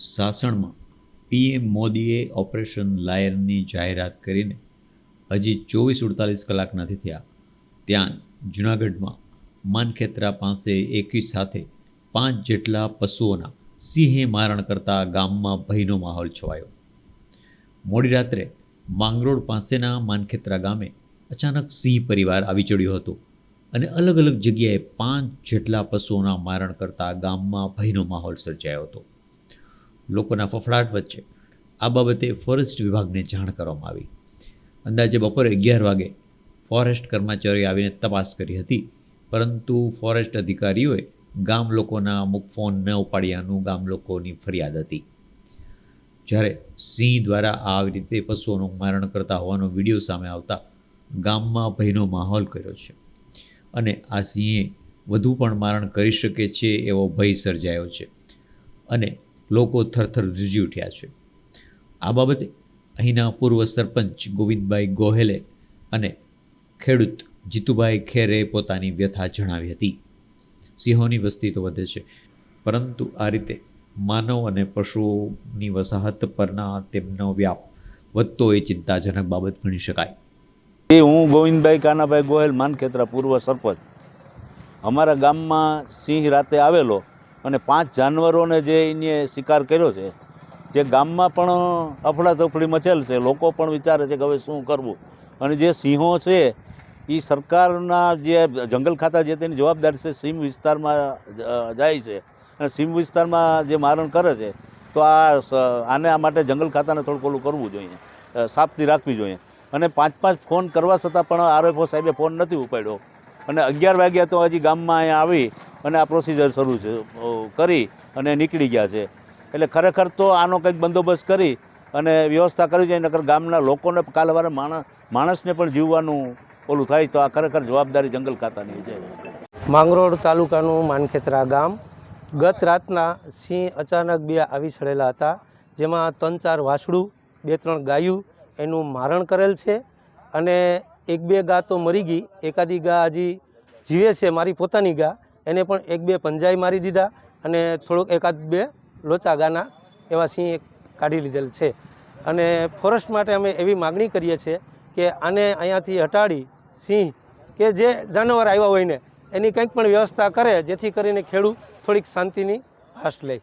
સાસણમાં PM મોદીએ operation લાયનની જાહેરાત કરીને હજી ચોવીસ અડતાલીસ કલાક નથી થયા. ત્યાં જૂનાગઢમાં માનખેત્રા પાસે એકી સાથે પાંચ જેટલા પશુઓના સિંહે મારણ કરતા ગામમાં ભયનો માહોલ છવાયો. મોડી રાત્રે માંગરોળ પાસેના માનખેત્રા ગામે અચાનક સિંહ પરિવાર આવી ચડ્યો હતો અને અલગ અલગ જગ્યાએ પાંચ જેટલા પશુઓના મારણ કરતા ગામમાં ભયનો માહોલ સર્જાયો હતો. લોકોના ફફડાટ વચ્ચે આ બાબતે ફોરેસ્ટ વિભાગને જાણ કરવામાં આવી. અંદાજે બપોરે અગિયાર વાગે ફોરેસ્ટ કર્મચારીઓ આવીને તપાસ કરી હતી, પરંતુ ફોરેસ્ટ અધિકારીઓએ ગામ લોકોના અમુક ફોન ન ઉપાડ્યાનું ગામ લોકોની ફરિયાદ હતી. જ્યારે સિંહ દ્વારા આવી રીતે પશુઓનું મારણ કરતા હોવાનો વીડિયો સામે આવતા ગામમાં ભયનો માહોલ કર્યો છે અને આ સિંહે વધુ પણ મારણ કરી શકે છે એવો ભય સર્જાયો છે. અને લોકો થરથર ધ્રુજી ઉઠ્યા છે. આ બાબતે અહીંના પૂર્વ સરપંચ ગોવિંદભાઈ ગોહેલે અને ખેડૂત જીતુભાઈ ખેરે પોતાની વ્યથા જણાવી હતી. સિંહોની વસ્તી તો વધે છે, પરંતુ આ રીતે માનવ અને પશુઓની વસાહત પરના તેમનો વ્યાપ વધતો એ ચિંતાજનક બાબત ગણી શકાય. એ હું ગોવિંદભાઈ કાનાભાઈ ગોહેલ માનખેત્રા પૂર્વ સરપંચ. અમારા ગામમાં સિંહ રાતે આવેલો અને પાંચ જાનવરોને જે એને શિકાર કર્યો છે, જે ગામમાં પણ અફડાતફડી મચેલ છે, લોકો પણ વિચારે છે કે હવે શું કરવું? અને જે સિંહો છે એ સરકારના જે જંગલ ખાતા જે તેની જવાબદારી છે સીમ વિસ્તારમાં જાય છે. અને સીમ વિસ્તારમાં જે મારણ કરે છે, તો આ આને આ માટે જંગલ ખાતાને થોડુંક ઓલું કરવું જોઈએ. સાફતી રાખવી જોઈએ. અને પાંચ પાંચ ફોન કરવા છતાં પણ આરએફઓ સાહેબે ફોન નથી ઉપાડ્યો. અને અગિયાર વાગ્યા તો હજી ગામમાં અહીંયા આવી અને આ પ્રોસિજર શરૂ છે. કરી અને નીકળી ગયા છે. એટલે ખરેખર તો આનો કંઈક બંદોબસ્ત કરી અને વ્યવસ્થા કરવી જોઈએ નકર ગામના લોકોને કાલે વારે માણસ માણસને પણ જીવવાનું ઓલું થાય તો આ ખરેખર જવાબદારી જંગલ ખાતાની છે. માંગરોળ તાલુકાનું માનખેત્રા ગામ. ગત રાતના સિંહ અચાનક બે આવી ચડેલા હતા, જેમાં ત્રણ ચાર વાસડું બે ત્રણ ગાયું એનું મારણ કરેલ છે અને એક બે ગા તો મરી ગઈ, એકાદી ગા હજી જીવે છે, મારી પોતાની ગા. એને પણ એક બે પંજાઈ મારી દીધા. અને થોડુંક એકાદ બે લોચા ગાના એવા સિંહ કાઢી લીધેલ છે. અને ફોરેસ્ટ માટે અમે એવી માગણી કરીએ છીએ કે આને અહીંયાથી હટાડી સિંહ કે જે જાનવર આવ્યા હોય ને, એની કંઈક પણ વ્યવસ્થા કરે જેથી કરીને ખેડૂત થોડીક શાંતિની આશ લે.